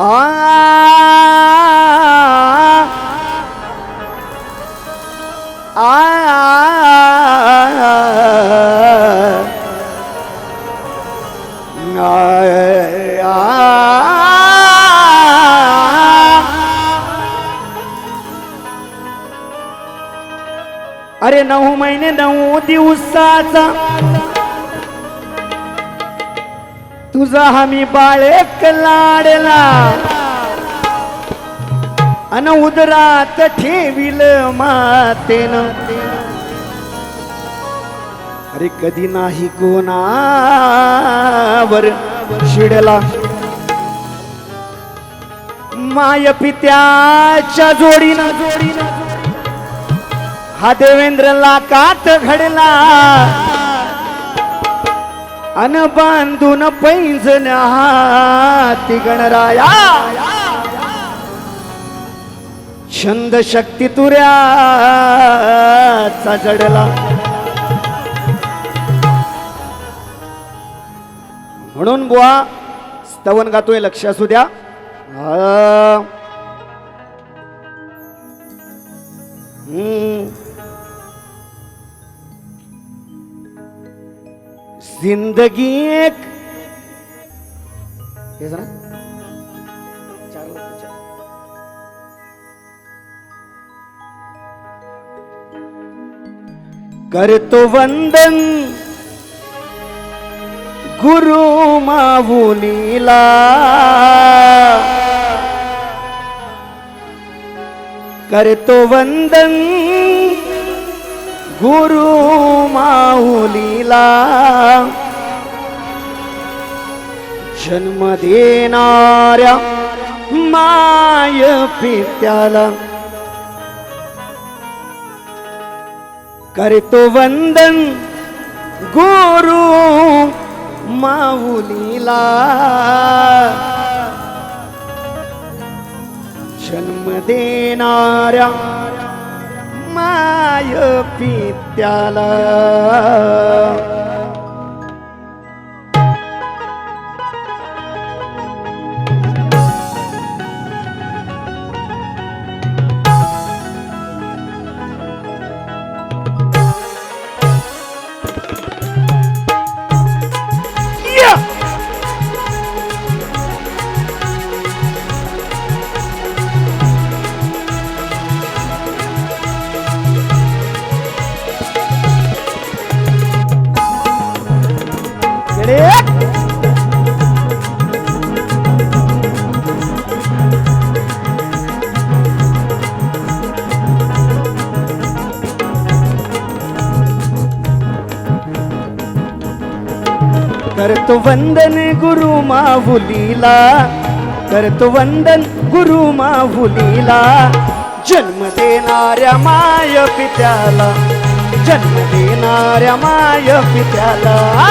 आ. अरे नऊ महिने नऊ दिवसाचा तुझा हमी बाळेक लाडला. अन उदरात ठेविल मातेन. अरे कधी नाही कोणावर शिडला. माय पित्याच्या जोडीनं. जोडीनं हा देवेंद्रला कात घडला. अन बांधून पैज हाती गणराया छंद शक्ती तुऱ्याचा जडला म्हणून बुवा स्तवन गातोय लक्ष असू द्या आ. हम्म. जिंदगी एक हे जरा. चार चार. करतो वंदन गुरु माऊलीला करतो वंदन गुरु माऊलीला. जन्म देणाऱ्या माय पित्याला करतो वंदन गुरु माऊलीला. जन्म देणाऱ्या माय पित्याला. करतो वंदन गुरु माहुलीला. करतो वंदन गुरु माहुलीला. जन्म देणाऱ्या माय पित्याला. जन्म देणाऱ्या माय पित्याला.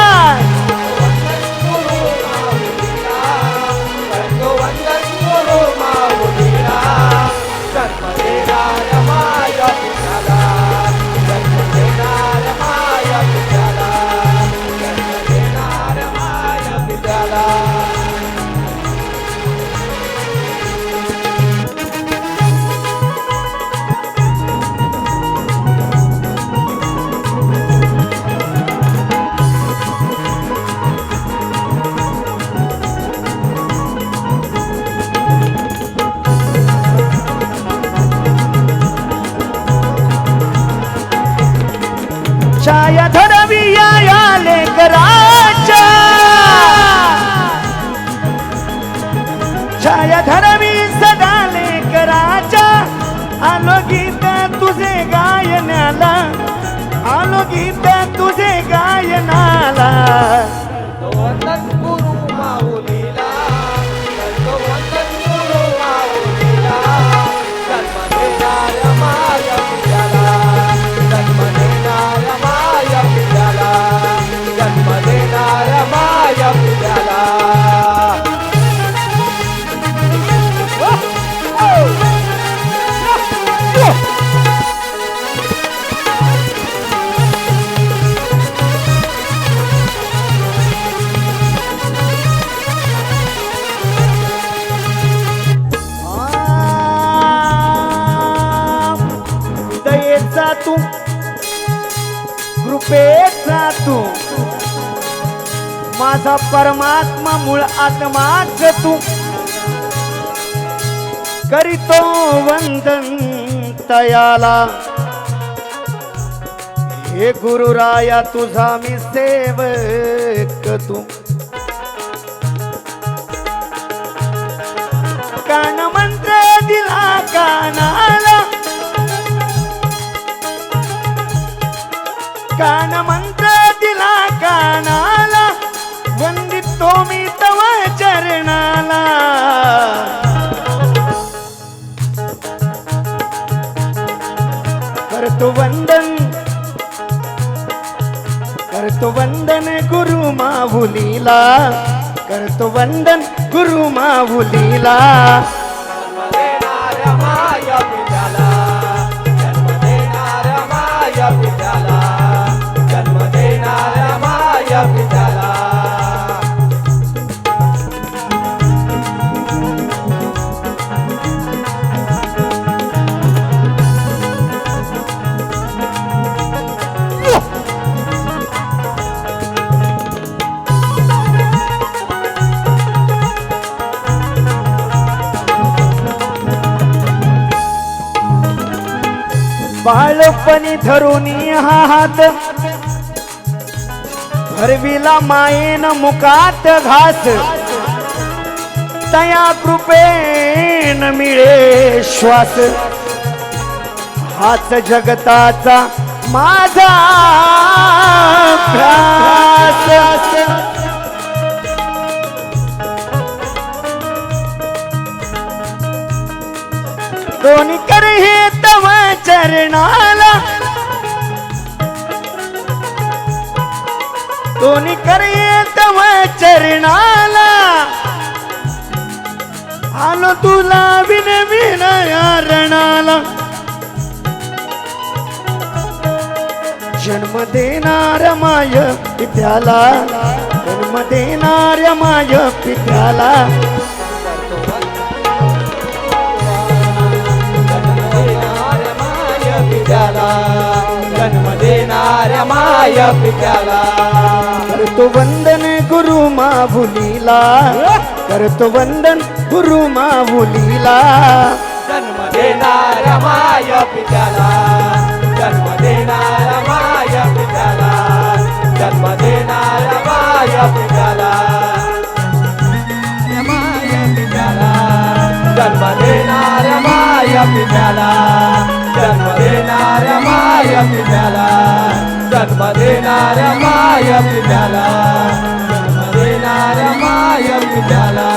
आलो माझा परमात्मा मूळ आत्माच तू. करीतो वंदन तयाला. हे गुरुराया तुझा मी सेवक तू. कान मंत्र दिला कानाला. कान मंत्र माऊलीला करतो वंदन गुरु माऊलीला बाळपणी धरून हा हात. भरविला मायेन मुकात घास. तया कृपेन मिळे श्वास. हाच जगताचा माझा दोन्ही करही चरणाला दोन्ही कर तव चरणाला. आलो तुला विन विनया रणाला. जन्म देणार माय पित्याला. जन्म देणार माय पित्याला. माया पित्याला. करतो वंदन गुरु माऊलीला करतो वंदन गुरु माऊलीला जन्म देणाऱ्या माया पित्याला. जन्म देणाऱ्या माया पित्याला. जन्म पित्याला माया पित्याला. जन्म देणाऱ्या माया पित्याला. जन्म देणाऱ्या माया पित्याला. जन्म देणाऱ्या माया पित्याला. जन्म देणाऱ्या माया पित्याला.